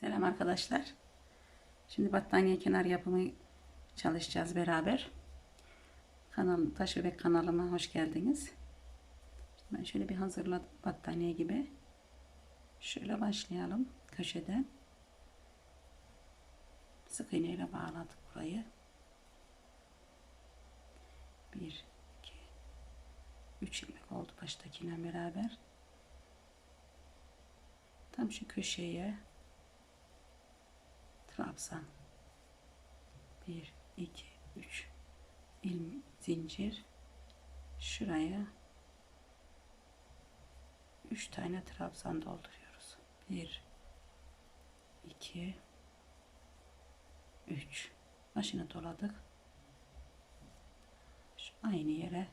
Selam arkadaşlar. Şimdi battaniye kenar yapımı çalışacağız beraber. Kanal Taş Bebek kanalıma hoş geldiniz. Ben şöyle bir hazırladım battaniye gibi. Şöyle başlayalım köşeden. Sık iğne ile bağladık burayı. 1 2 3 ilmek oldu baştakiyle beraber. Tam şu köşeye trabzan 1 2 3 ilm zincir. Şuraya 3 tane trabzan dolduruyoruz. 1 2 3 başını doladık. Şu aynı yere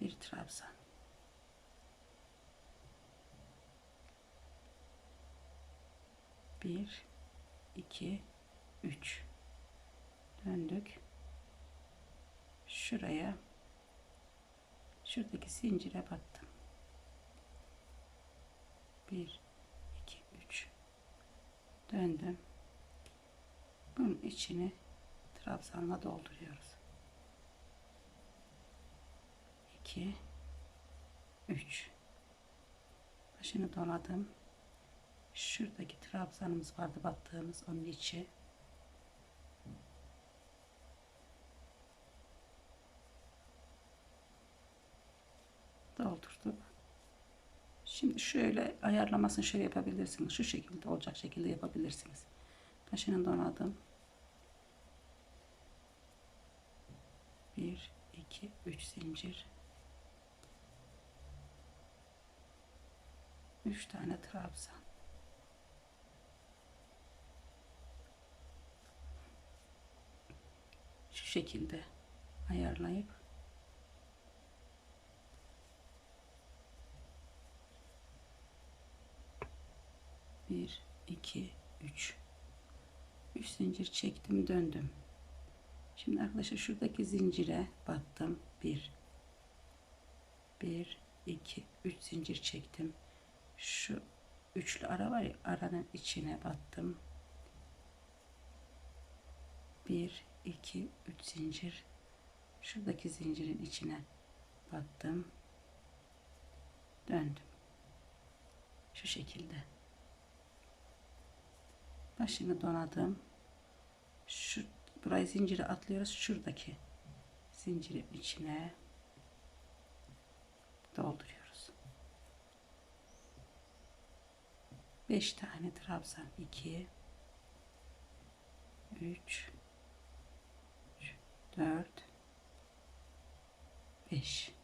bir trabzan bir 2 3 döndük. Şuraya. Şuradaki zincire battım 1 2 3 döndüm. Bunun içini trabzanla dolduruyoruz. 2 3 başını doladım şuradaki trabzanımız vardı battığımız onun içi. Doldurduk. Şimdi şöyle ayarlamasını şöyle yapabilirsiniz. Şu şekilde olacak şekilde yapabilirsiniz. Başını donadım. 1 2 3 zincir. 3 tane trabzan şekilde ayarlayıp bir iki üç. Üç zincir çektim döndüm. Şimdi arkadaşlar şuradaki zincire battım. Bir bir iki üç zincir çektim. Şu üçlü ara var ya aranın içine battım. 1 2 3 zincir. Şuradaki zincirin içine battım. Döndüm. Şu şekilde. Başını donadım. Şu burayı zinciri atlıyoruz. Şuradaki zincirin içine dolduruyoruz. 5 tane trabzan. 2 3 4 5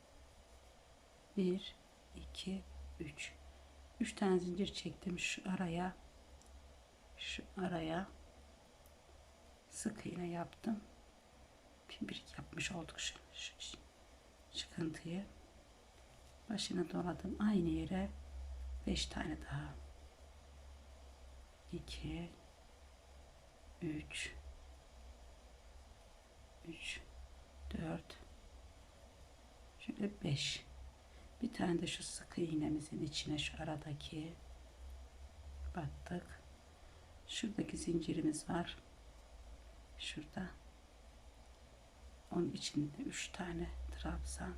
1 2 3 3 tane zincir çektim şu araya. Şu araya. Sık iğne yaptım. Bir yapmış olduk şu, şu çıkıntıyı. Başını doladım aynı yere. 5 tane daha. 2 3 3 4 şöyle 5 bir tane de şu sık iğnemizin içine şu aradaki battık. Şuradaki zincirimiz var. Şurada. Onun içinde 3 tane trabzan.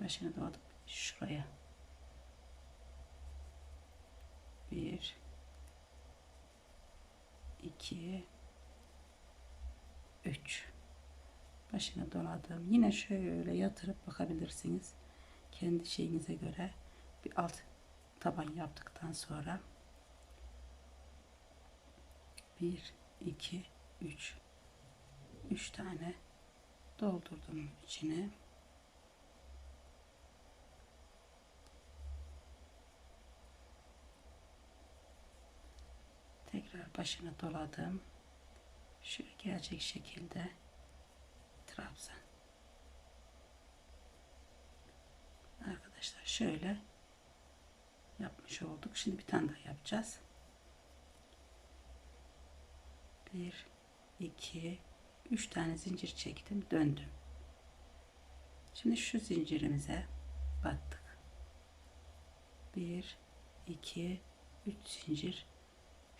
Başını doladık şuraya. 1 2 3 başına doladım. Yine şöyle yatırıp bakabilirsiniz. Kendi şeyinize göre bir alt taban yaptıktan sonra. 1 2 3 3 tane doldurdum içine başına doladım. Şu gelecek şekilde. Trabzan arkadaşlar şöyle yapmış olduk. Şimdi bir tane daha yapacağız. 1 2 3 tane zincir çektim. Döndüm. Şimdi şu zincirimize battık 2 3 zincir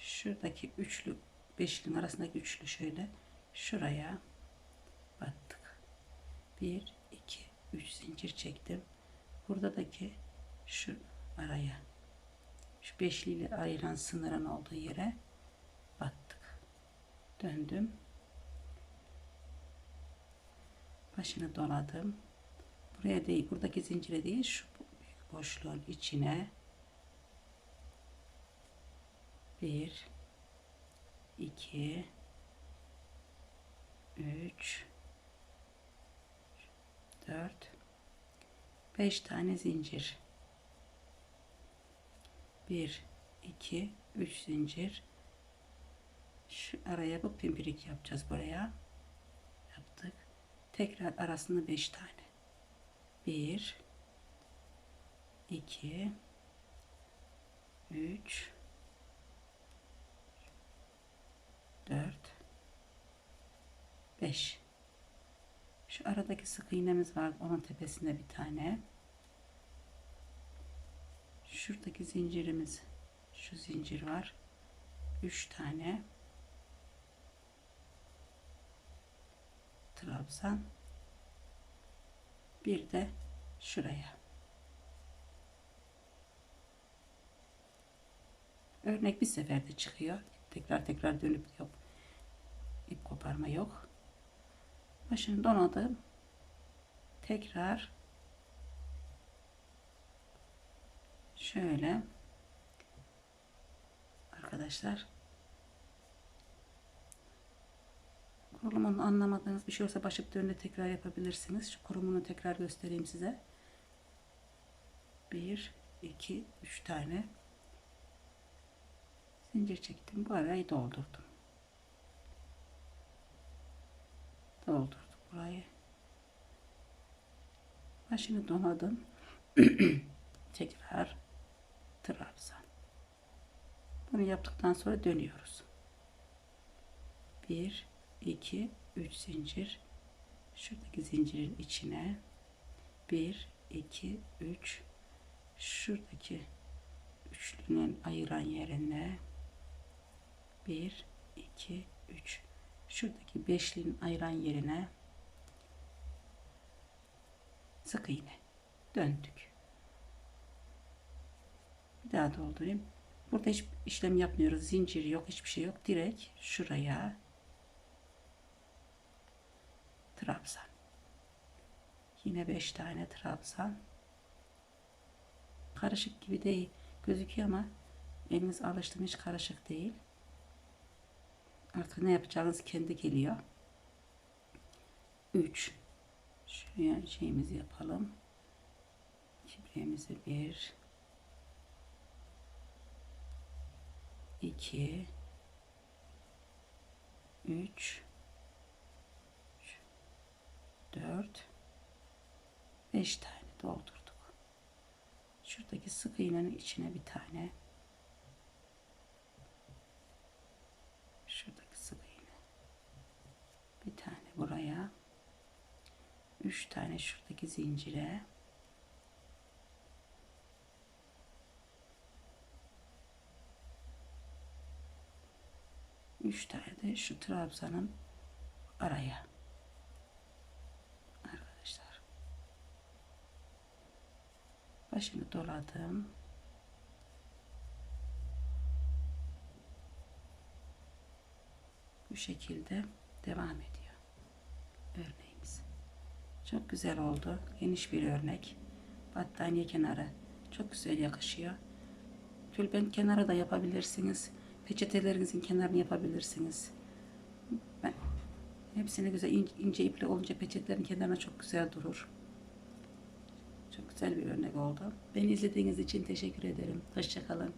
şuradaki üçlü beşlinin arasındaki üçlü şöyle. Şuraya battık. 1 2 3 zincir çektim. Buradaki şu araya şu beşli ile ayıran sınırın olduğu yere battık. Döndüm. Başını doladım. Buraya değil buradaki zincire değil şu boşluğun içine bir iki üç dört beş tane zincir. Bir iki üç zincir. Şu araya bu pimpirik yapacağız buraya. Yaptık. Tekrar arasında beş tane. Bir iki üç dört. Beş. Şu aradaki sık iğnemiz var. Onun tepesinde bir tane. Şuradaki zincirimiz şu zincir var. Üç tane. Trabzan. Bir de şuraya. Örnek bir seferde çıkıyor tekrar tekrar dönüp yok. İp koparma yok. Başını donadım tekrar şöyle. Arkadaşlar. Kurulumunu anlamadığınız bir şey olsa başıp dönüne tekrar yapabilirsiniz. Şu kurumunu tekrar göstereyim size. 1 2 3 tane zincir çektim bu arayı doldurdum doldurduk burayı. Başını donadım. Tekrar trabzan. Bunu yaptıktan sonra dönüyoruz. 1 2 3 zincir. Şuradaki zincirin içine. 1 2 3 şuradaki üçlünün ayıran yerine 1 2 3 şuradaki beşlinin ayıran yerine sık iğne. Döndük. Bir daha doldurayım. Burada hiç işlem yapmıyoruz. Zincir yok hiçbir şey yok. Direkt şuraya trabzan. Yine 5 tane trabzan. Karışık gibi değil. Gözüküyor ama eliniz alıştı mı hiç karışık değil artık ne yapacağınız kendi geliyor. 3 şuraya şeyimizi yapalım. Kibriğimizi 1 2 3 4 5 tane doldurduk. Şuradaki sık iğnenin içine bir tane şuradaki sık iğne bir tane buraya 3 tane şuradaki zincire Üç tane de şu trabzanın araya. Arkadaşlar. Başını doladım. Bu şekilde devam ediyor. Örneğimiz. Çok güzel oldu. Geniş bir örnek. Battaniye kenarı. Çok güzel yakışıyor. Tülbent kenarı da yapabilirsiniz. Peçetelerinizin kenarını yapabilirsiniz. Ben hepsini güzel ince, ince ipli olunca peçetelerin kenarına çok güzel durur. Çok güzel bir örnek oldu. Beni izlediğiniz için teşekkür ederim. Hoşçakalın.